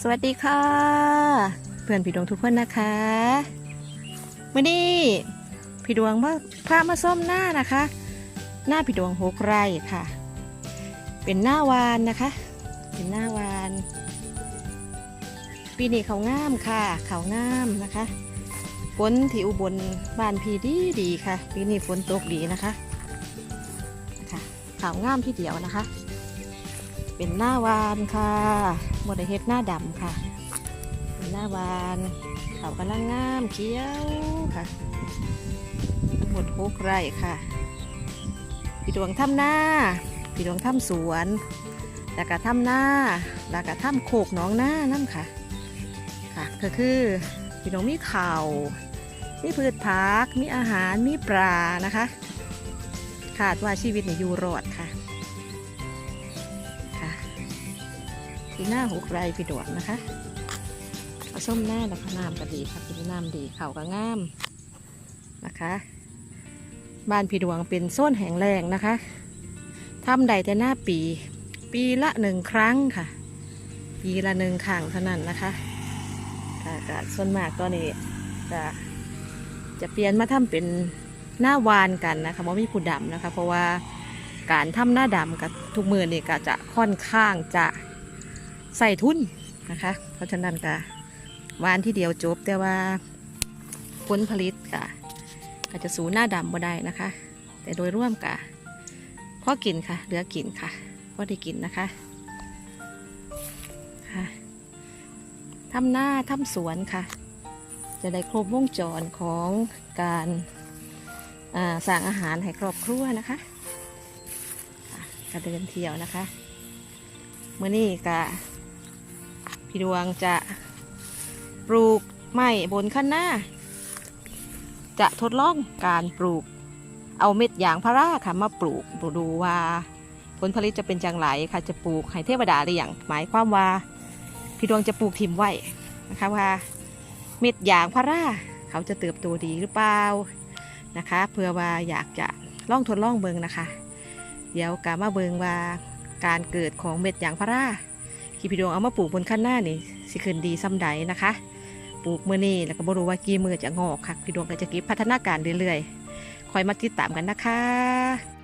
สวัสดีค่ะ เพื่อนพี่ดวงทุกคนนะคะวันนี้พี่ดวงมาพามาส้มหน้านะคะ หน้าพี่ดวงหกไร่ค่ะ เป็นหน้าวานนะคะ เป็นหน้าวาน ปีนี้เขางามค่ะ เขางามนะคะฝนที่อุบลบ้านพี่ดีดีค่ะ ปีนี้ฝนตกดีนะคะนะคะเขางามที่เดียวนะคะ เป็นหน้าวานค่ะบไดเฮ็ดหน้าดำค่ะ เป็นหน้าวานเขากำลังงามเขียวค่ะหมดหกไร่ค่ะพี่ดวงทำหน้าพี่ดวงทำสวนแล้วก็ทำหน้าแล้วก็ทำโขกหน้องหน้านั่นค่ะค่ะก็คือพี่ดวงมีข่าวมีพืชผักมีอาหารมีปลานะคะ ขาดว่าชีวิตเนี่ยอยู่รอดค่ะ ที่หน้าหกไรพี่ดวงนะคะเอาส้มหน้าแล้วก็น้ำก็ดีค่ะพี่น้ำดีเข่าก็งามนะคะบ้านพี่ดวงเป็นโซนแห่งแรงนะคะทำใดแต่หน้าปี ปีละหนึ่งครั้งค่ะ ปีละหนึ่งครั้งเท่านั้นนะคะค่ะก็ส่วนมากตอนนี้จะจะเปลี่ยนมาทำเป็นหน้าวานกันนะคะเพรามีผู้ดำนะคะ เพราะว่าการทำหน้าดำกับทุกมือนี่ก็จะค่อนข้างจะ ใส่ทุนนะคะ เพราะฉะนั้นก็วานที่เดียวจบแต่ว่าผลผลิตก็ก็จะสูหน้าดำบ่ได้นะคะ แต่โดยร่วมกะพอกินค่ะ เหลือกินค่ะพอได้กินนะคะค่ะทำหน้าทำสวนค่ะ จะได้ครบวงจรของการอ่าสั่งอาหารให้ครอบครัวนะคะก็เดินเที่ยวนะคะเมื่อนี้ก็ พี่ดวงจะปลูกไม้บนข้างหน้า จะทดลองการปลูก เอาเม็ดยางพาราค่ะมาปลูกดูว่าผลผลิตจะเป็นจังไรค่ะจะปลูกให้เทวดาเลี้ยงหมายความว่าพี่ดวงจะปลูกทิมไว้นะคะว่า เม็ดยางพาราเขาจะเติบโตดีหรือเปล่านะคะเพื่อว่าอยากจะลองทดลองเบิงนะคะ เดี๋ยวกามาเบิงว่าการเกิดของเม็ดยางพารา ที่พี่ดวงเอามาปลูกบนขั้นหน้านี่สิขึ้นดีซ้ำใดนะคะ ปลูกมือนี่แล้วก็บรู้ว่ากี่มือจะงอกค่ะพี่ดวงก็จะเก็บพัฒนาการเรื่อยๆคอยมาติดตามกันนะคะ